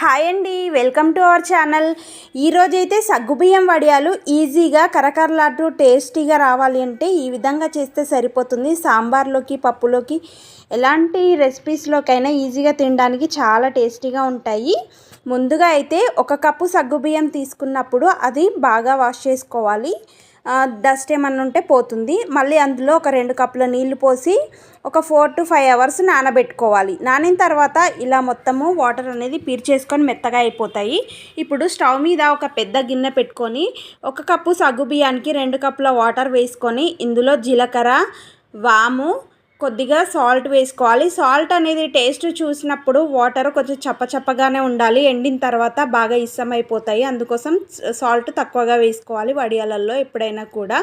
Hi అండి welcome to our channel. ఈరోజైతే సగ్గుబియ్యం వడియాలు ఈజీగా కరకరలాటు టేస్టీగా రావాలి అంటే ఈ విధంగా చేస్తే సరిపోతుంది. సాంబార్లోకి పప్పులోకి ఎలాంటి రెసిపీస్లోకైనా ఈజీగా తినడానికి చాలా టేస్టీగా ఉంటాయి. ముందుగా అయితే ఒక కప్పు సగ్గుబియ్యం తీసుకున్నప్పుడు అది బాగా వాష్ చేసుకోవాలి. డస్ట్ ఏమన్నా ఉంటే పోతుంది. మళ్ళీ అందులో ఒక రెండు కప్పుల నీళ్ళు పోసి ఒక ఫోర్ టు ఫైవ్ అవర్స్ నానబెట్టుకోవాలి. నానిన తర్వాత ఇలా మొత్తము వాటర్ అనేది పీర్చేసుకొని మెత్తగా అయిపోతాయి. ఇప్పుడు స్టవ్ మీద ఒక పెద్ద గిన్నె పెట్టుకొని ఒక కప్పు సగ్గు బియ్యానికి రెండు కప్పుల వాటర్ వేసుకొని ఇందులో జీలకర్ర వాము కొద్దిగా సాల్ట్ వేసుకోవాలి. సాల్ట్ అనేది టేస్ట్ చూసినప్పుడు వాటర్ కొంచెం చప్పచప్పగానే ఉండాలి. ఎండిన తర్వాత బాగా ఇష్టమైపోతాయి అందుకోసం సాల్ట్ తక్కువగా వేసుకోవాలి వడియాలల్లో ఎప్పుడైనా కూడా.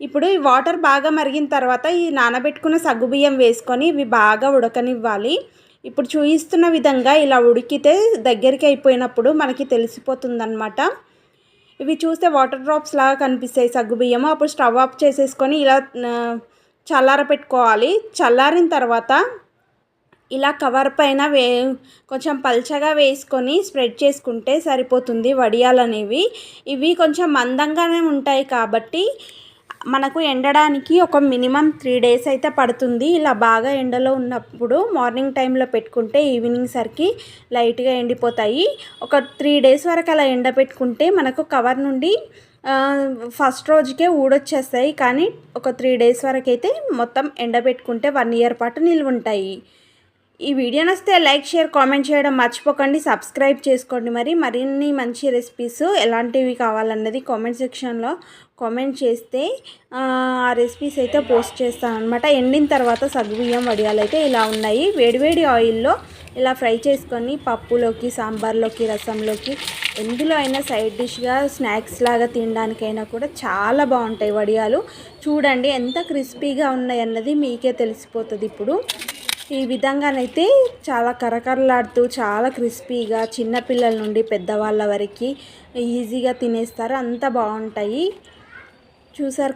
ఇప్పుడు ఈ వాటర్ బాగా మరిగిన తర్వాత ఈ నానబెట్టుకున్న సగ్గుబియ్యం వేసుకొని ఇవి బాగా ఉడకనివ్వాలి. ఇప్పుడు చూపిస్తున్న విధంగా ఇలా ఉడికితే దగ్గరికి అయిపోయినప్పుడు మనకి తెలిసిపోతుందన్నమాట. ఇవి చూస్తే వాటర్ డ్రాప్స్ లాగా కనిపిస్తాయి సగ్గుబియ్యము అప్పుడు స్టవ్ ఆఫ్ చేసేసుకొని ఇలా చల్లార పెట్టుకోవాలి చల్లారిన తర్వాత ఇలా కవర్ పైన వే కొంచెం పల్చగా వేసుకొని స్ప్రెడ్ చేసుకుంటే సరిపోతుంది వడియాలు అనేవి ఇవి కొంచెం మందంగానే ఉంటాయి కాబట్టి మనకు ఎండడానికి ఒక మినిమం త్రీ డేస్ అయితే పడుతుంది. ఇలా బాగా ఎండలో ఉన్నప్పుడు మార్నింగ్ టైంలో పెట్టుకుంటే ఈవినింగ్ సరికి లైట్గా ఎండిపోతాయి. ఒక త్రీ డేస్ వరకు అలా ఎండ పెట్టుకుంటే మనకు కవర్ నుండి ఫస్ట్ రోజుకే ఊడొచ్చేస్తాయి. కానీ ఒక త్రీ డేస్ వరకు అయితే మొత్తం ఎండబెట్టుకుంటే వన్ ఇయర్ పాటు నిల్వ ఉంటాయి ఈ వీడియో నస్తే లైక్ షేర్ కామెంట్ చేయడం మర్చిపోకండి. సబ్స్క్రైబ్ చేసుకోండి మరి. మరిన్ని మంచి రెసిపీస్ ఎలాంటివి కావాలన్నది కామెంట్ సెక్షన్లో కామెంట్ చేస్తే ఆ రెసిపీస్ అయితే పోస్ట్ చేస్తాను అనమాట ఎండిన తర్వాత సగ్గుబియ్యం వడియాలు అయితే ఇలా ఉన్నాయి. వేడివేడి ఆయిల్లో ఇలా ఫ్రై చేసుకొని పప్పులోకి సాంబార్లోకి రసంలోకి ఎందులో అయినా సైడ్ డిష్గా స్నాక్స్ లాగా తినడానికైనా కూడా చాలా బాగుంటాయి వడియాలు. చూడండి ఎంత క్రిస్పీగా ఉన్నాయి అన్నది మీకే తెలిసిపోతుంది ఇప్పుడు. ఈ విధంగానైతే చాలా కరకరలాడుతూ చాలా క్రిస్పీగా చిన్నపిల్లల నుండి పెద్దవాళ్ళ వరకు ఈజీగా తినేస్తారు. అంత బాగుంటాయి. చూసారు